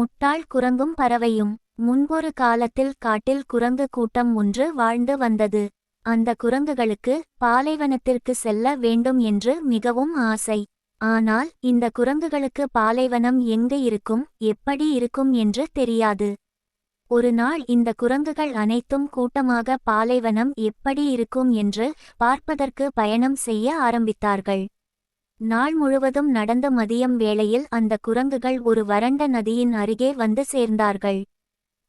முட்டாள் குரங்கும் பறவையும் முன்பொரு காலத்தில் காட்டில் குரங்கு கூட்டம் ஒன்று வாழ்ந்து வந்தது. அந்த குரங்குகளுக்கு பாலைவனத்திற்கு செல்ல வேண்டும் என்று மிகவும் ஆசை. ஆனால் இந்த குரங்குகளுக்கு பாலைவனம் எங்கு இருக்கும் எப்படி இருக்கும் என்று தெரியாது. ஒரு நாள் இந்த குரங்குகள் அனைத்தும் கூட்டமாக பாலைவனம் எப்படி இருக்கும் என்று பார்ப்பதற்கு பயணம் செய்ய ஆரம்பித்தார்கள். நாள் முழுவதும் நடந்த மதியம் வேளையில் அந்த குரங்குகள் ஒரு வறண்ட நதியின் அருகே வந்து சேர்ந்தார்கள்.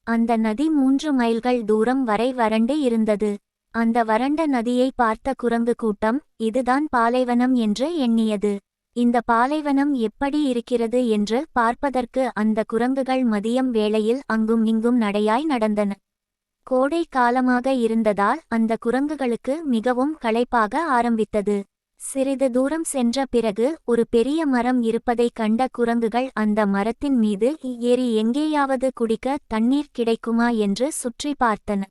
அந்த நதி மூன்று மைல்கள் தூரம் வரை வறண்டு இருந்தது. அந்த வறண்ட நதியை பார்த்த குரங்கு கூட்டம் இதுதான் பாலைவனம் என்று எண்ணியது. இந்த பாலைவனம் எப்படி இருக்கிறது என்று பார்ப்பதற்கு அந்த குரங்குகள் மதியம் வேளையில் அங்கும் இங்கும் நடையாய் நடந்தன. கோடை காலமாக இருந்ததால் அந்த குரங்குகளுக்கு மிகவும் களைப்பாக ஆரம்பித்தது. சிறிது தூரம் சென்ற பிறகு ஒரு பெரிய மரம் இருப்பதைக் கண்ட குரங்குகள் அந்த மரத்தின் மீது ஏறி எங்கேயாவது குடிக்க தண்ணீர் கிடைக்குமா என்று சுற்றி பார்த்தன.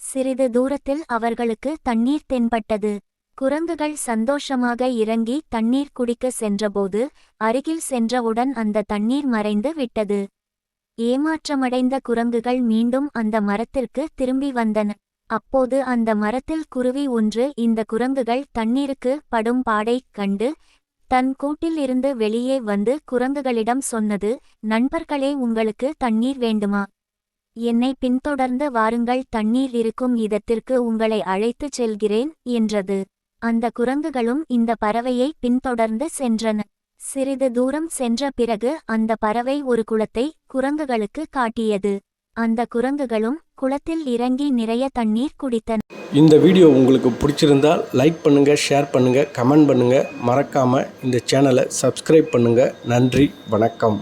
சிறிது தூரத்தில் அவர்களுக்கு தண்ணீர் தென்பட்டது. குரங்குகள் சந்தோஷமாக இறங்கி தண்ணீர் குடிக்க சென்றபோது அருகில் சென்றவுடன் அந்த தண்ணீர் மறைந்து விட்டது. ஏமாற்றமடைந்த குரங்குகள் மீண்டும் அந்த மரத்திற்கு திரும்பி வந்தன. அப்போது அந்த மரத்தில் குருவி ஒன்று இந்த குரங்குகள் தண்ணீருக்கு படும் பாடைக் கண்டு தன் கூட்டில் இருந்து வெளியே வந்து குரங்குகளிடம் சொன்னது நண்பர்களே உங்களுக்கு தண்ணீர் வேண்டுமா? என்னை பின்தொடர்ந்து வாருங்கள் தண்ணீர் இருக்கும் இடத்திற்கு உங்களை அழைத்துச் செல்கிறேன் என்றது. அந்த குரங்குகளும் இந்த பறவையை பின்தொடர்ந்து சென்றன. சிறிது தூரம் சென்ற பிறகு அந்த பறவை ஒரு குளத்தை குரங்குகளுக்கு காட்டியது. அந்த குரங்குகளும் குளத்தில் இறங்கி நிறைய தண்ணீர் குடித்தன. இந்த வீடியோ உங்களுக்கு பிடிச்சிருந்தால் லைக் பண்ணுங்கள் ஷேர் பண்ணுங்கள் கமெண்ட் பண்ணுங்கள் மறக்காமல் இந்த சேனலை சப்ஸ்கிரைப் பண்ணுங்கள் நன்றி வணக்கம்.